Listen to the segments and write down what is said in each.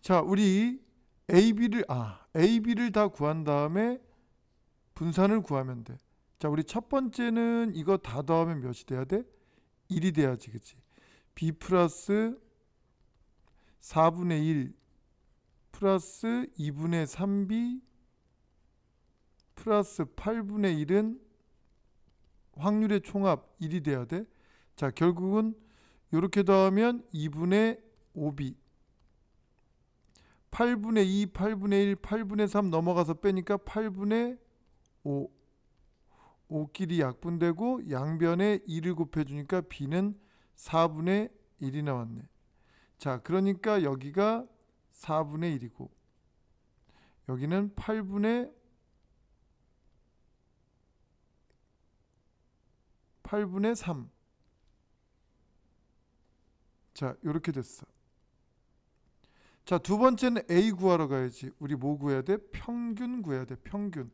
자, 우리 AB를 아, AB를 다 구한 다음에 분산을 구하면 돼. 자, 우리 첫 번째는 이거 다 더하면 몇이 돼야 돼? 1이 돼야지, 그치? B 플러스 4분의 1 플러스 2분의 3B 플러스 8분의 1은 확률의 총합 1이 돼야 돼. 자, 결국은 이렇게 더하면 2분의 5B 8분의 2, 8분의 1, 8분의 3 넘어가서 빼니까 8분의 5 5끼리 약분되고 양변에 2를 곱해주니까 B는 4분의 1이 나왔네. 자, 그러니까 여기가 4분의 1이고 여기는 8분의 8분의 3. 자, 이렇게 됐어. 자, 두 번째는 A 구하러 가야지. 우리 뭐 구해야 돼? 평균 구해야 돼. 평균.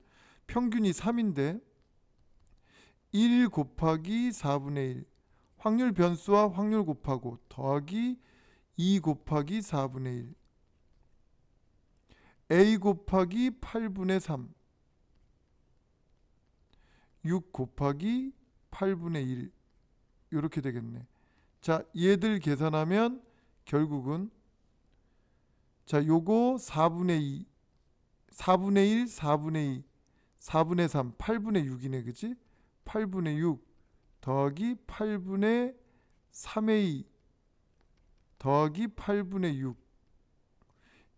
평균이 3인데 1 곱하기 4분의 1. 확률 변수와 확률 곱하고 더하기 2 곱하기 4분의 1. A 곱하기 8분의 3. 6 곱하기 8분의 1. 이렇게 되겠네. 자, 얘들 계산하면 결국은 자, 요거 4분의 2, 4분의 1, 4분의 2, 4분의 3, 8분의 6이네, 그치? 8분의 6 더하기 8분의 3의 2 더하기 8분의 6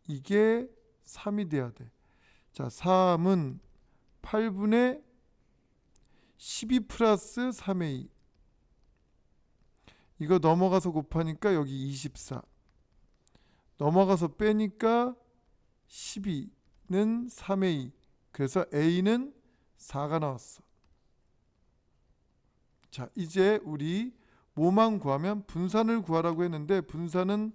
이게 3이 돼야 돼. 자, 3은 8분의 12 플러스 3의 2 이거 넘어가서 곱하니까 여기 24 넘어가서 빼니까 12는 3의 2 그래서 A는 4가 나왔어 자 이제 우리 뭐만 구하면 분산을 구하라고 했는데 분산은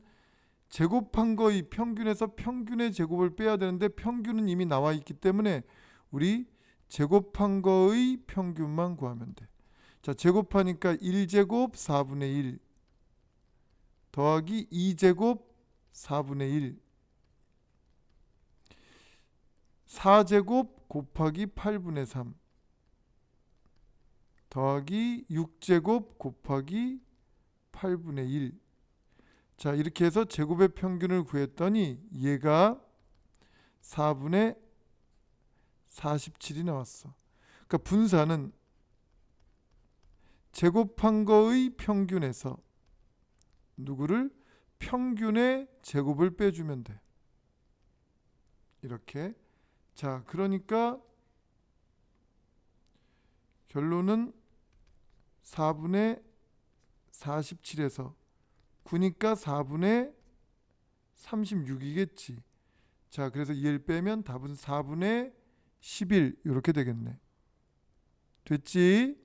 제곱한 거의 평균에서 평균의 제곱을 빼야 되는데 평균은 이미 나와 있기 때문에 우리 제곱한 거의 평균만 구하면 돼. 자, 제곱하니까 1제곱 4분의 1 더하기 2제곱 4분의 1 4제곱 곱하기 8분의 3 더하기 6제곱 곱하기 8분의 1 자, 이렇게 해서 제곱의 평균을 구했더니 얘가 4분의 47이 나왔어. 그러니까 분산은 제곱한 거의 평균에서 누구를 평균의 제곱을 빼주면 돼. 이렇게. 자, 그러니까 결론은 4분의 47에서 9니까 4분의 36이겠지. 자, 그래서 2를 빼면 답은 4분의 11 이렇게 되겠네. 됐지?